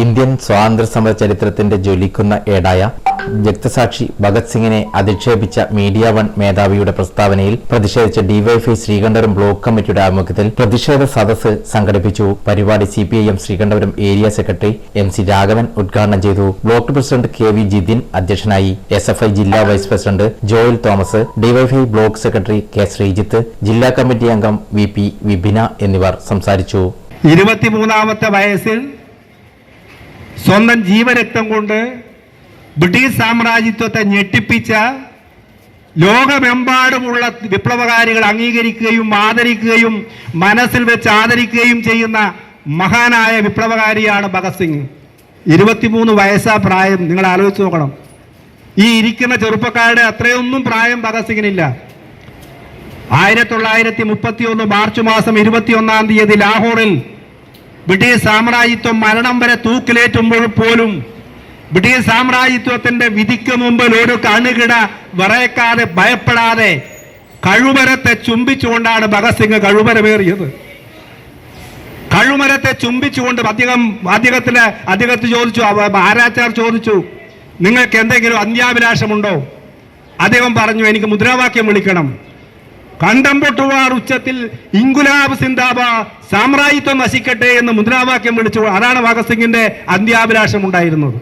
Indian സ്വാതന്ത്ര്യ സമര ചരിത്രത്തിന്റെ ജ്വലിക്കുന്ന ഏടായ രക്തസാക്ഷി ഭഗത് സിംഗിനെ അധിക്ഷേപിച്ച മീഡിയ വൺ മേധാവിയുടെ പ്രസ്താവനയിൽ പ്രതിഷേധിച്ച ഡിവൈഎഫ്ഐ ശ്രീകണ്ഠപുരം ബ്ലോക്ക് കമ്മിറ്റിയുടെ ആഭിമുഖ്യത്തിൽ പ്രതിഷേധ സദസ്സ് സംഘടിപ്പിച്ചു. പരിപാടി C P I M Sreekandapuram area secretary M C Raghavan ഉദ്ഘാടനം ചെയ്തു. Block president K V Jithin അധ്യക്ഷനായി. എസ് എഫ് ഐ ജില്ലാ vice president Joel Thomas DYFI block secretary K Sreejith ജില്ലാ കമ്മിറ്റി അംഗം വി പി വിബിന എന്നിവർ സംസാരിച്ചു. ഇരുപത്തിമൂന്നാമത്തെ വയസ്സിൽ സ്വന്തം ജീവരക്തം കൊണ്ട് ബ്രിട്ടീഷ് സാമ്രാജ്യത്വത്തെ ഞെട്ടിപ്പിച്ച ലോകമെമ്പാടുമുള്ള വിപ്ലവകാരികൾ അംഗീകരിക്കുകയും ആദരിക്കുകയും മനസ്സിൽ വെച്ച് ആദരിക്കുകയും ചെയ്യുന്ന മഹാനായ വിപ്ലവകാരിയാണ് ഭഗത് സിംഗ്. ഇരുപത്തിമൂന്ന് വയസ്സാ പ്രായം. നിങ്ങൾ ആലോചിച്ച് നോക്കണം. ഈ ഇരിക്കുന്ന ചെറുപ്പക്കാരുടെ അത്രയൊന്നും പ്രായം ഭഗത് സിംഗിനില്ല. ആയിരത്തി തൊള്ളായിരത്തി മുപ്പത്തി ഒന്ന് മാർച്ച് മാസം ഇരുപത്തിയൊന്നാം തീയതി ലാഹോറിൽ ബ്രിട്ടീഷ് സാമ്രാജ്യത്വം മരണം വരെ തൂക്കിലേറ്റുമ്പോൾ പോലും ബ്രിട്ടീഷ് സാമ്രാജ്യത്വത്തിന്റെ വിധിക്ക് മുമ്പിൽ ഒരു കണുകിട വിറയക്കാതെ ഭയപ്പെടാതെ കഴുമരത്തെ ചുംബിച്ചുകൊണ്ടാണ് ഭഗത് സിംഗ് കഴുമരമേറിയത്. കഴുമരത്തെ ചുംബിച്ചുകൊണ്ട് അദ്ദേഹം അദ്ദേഹത്തിന് അദ്ദേഹത്ത് ചോദിച്ചു ആരാച്ചാർ ചോദിച്ചു നിങ്ങൾക്ക് എന്തെങ്കിലും അന്ത്യാഭിലാഷമുണ്ടോ? അദ്ദേഹം പറഞ്ഞു എനിക്ക് മുദ്രാവാക്യം വിളിക്കണം. കണ്ടം പൊട്ടുവാർ ഉച്ചത്തിൽ ഇംഗുലാബ് സിന്ദാബ സാമ്രാജ്യത്വം നശിക്കട്ടെ എന്ന് മുദ്രാവാക്യം വിളിച്ചു. അതാണ് ഭഗത് സിംഗിന്റെ അന്ത്യാഭിലാഷം ഉണ്ടായിരുന്നത്